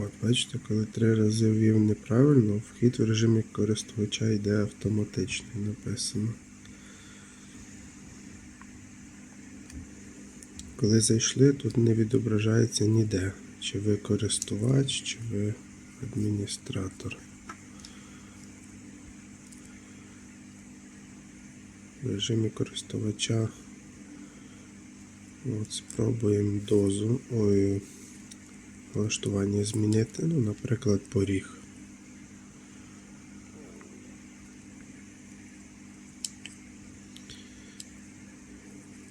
От, бачите, коли три рази ввів неправильно, вхід в режимі користувача йде автоматично, написано. Коли зайшли, тут не відображається ніде, чи ви користувач, чи ви адміністратор. В режимі користувача от, спробуємо дозу. Ой, налаштування змінити, ну, наприклад, поріг.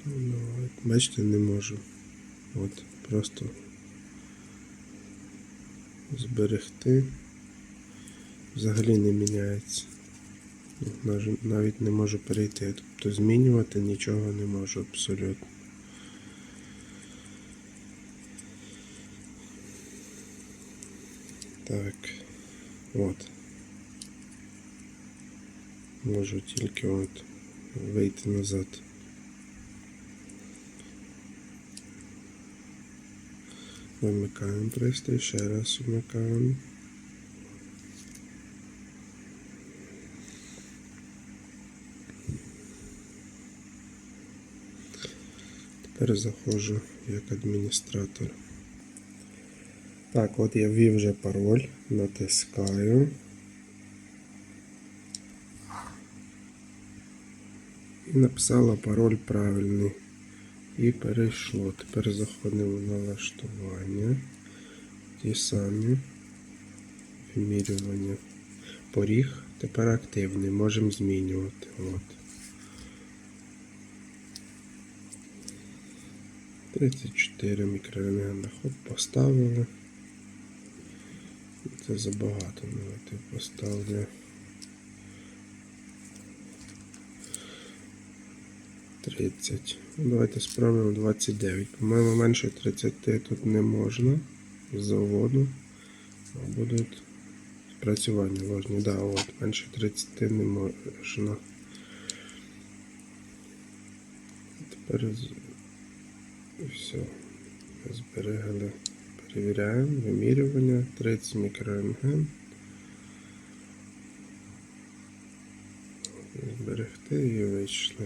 Ну, бачите, не можу. От, просто зберегти. Взагалі не міняється. Навіть не можу перейти. Тобто змінювати нічого не можу абсолютно. Так. От. Можу тільки от вийти назад. Вимикаємо пристрій, ще раз вмикаємо. Тепер заходжу як адміністратор. Так, от я ввів вже пароль, натискаю. І написала пароль правильний. І перейшло. Тепер заходимо в налаштування. Ті самі. Вимірювання. Поріг тепер активний. Можемо змінювати. От. 34 мікрорентгена. Хоп, поставили. Це забагато. Давайте поставлю. 30. Ну, давайте спробуємо 29. По-моєму, менше 30 тут не можна з заводу. Будуть спрацювання ложні. Да, от, менше 30 не можна. Тепер все. Зберегли. Перевіряємо. Вимірювання. 30 мікрорентген. Зберегти і вийшли.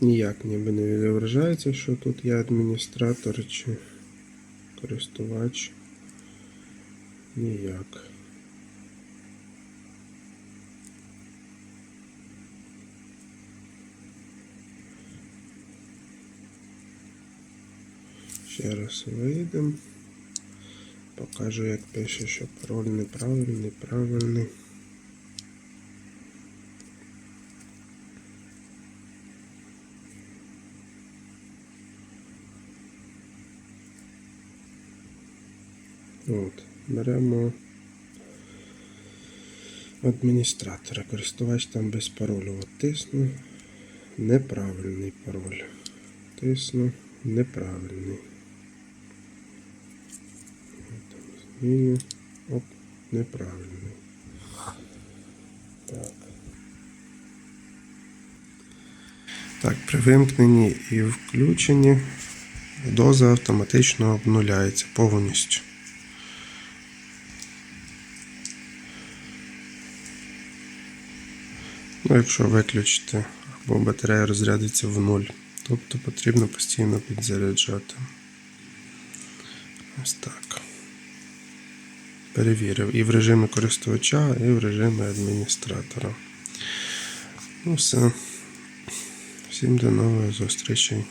Ніяк ніби не відображається, що тут я адміністратор чи користувач. Ніяк. Ще раз вийдемо. Покажу, як пише, що пароль неправильний, правильний. От, беремо адміністратора. Користувач там без паролю. От тисну неправильний пароль. Тисну неправильний. От, Зміню. Оп, неправильний. Так. Так, при вимкненні і включенні доза автоматично обнуляється повністю. Ну, якщо виключити або батарея розрядиться в нуль, тобто потрібно постійно підзаряджати. Ось так. Перевірив і в режимі користувача, і в режимі адміністратора. Ну все. Всім до нових зустрічей.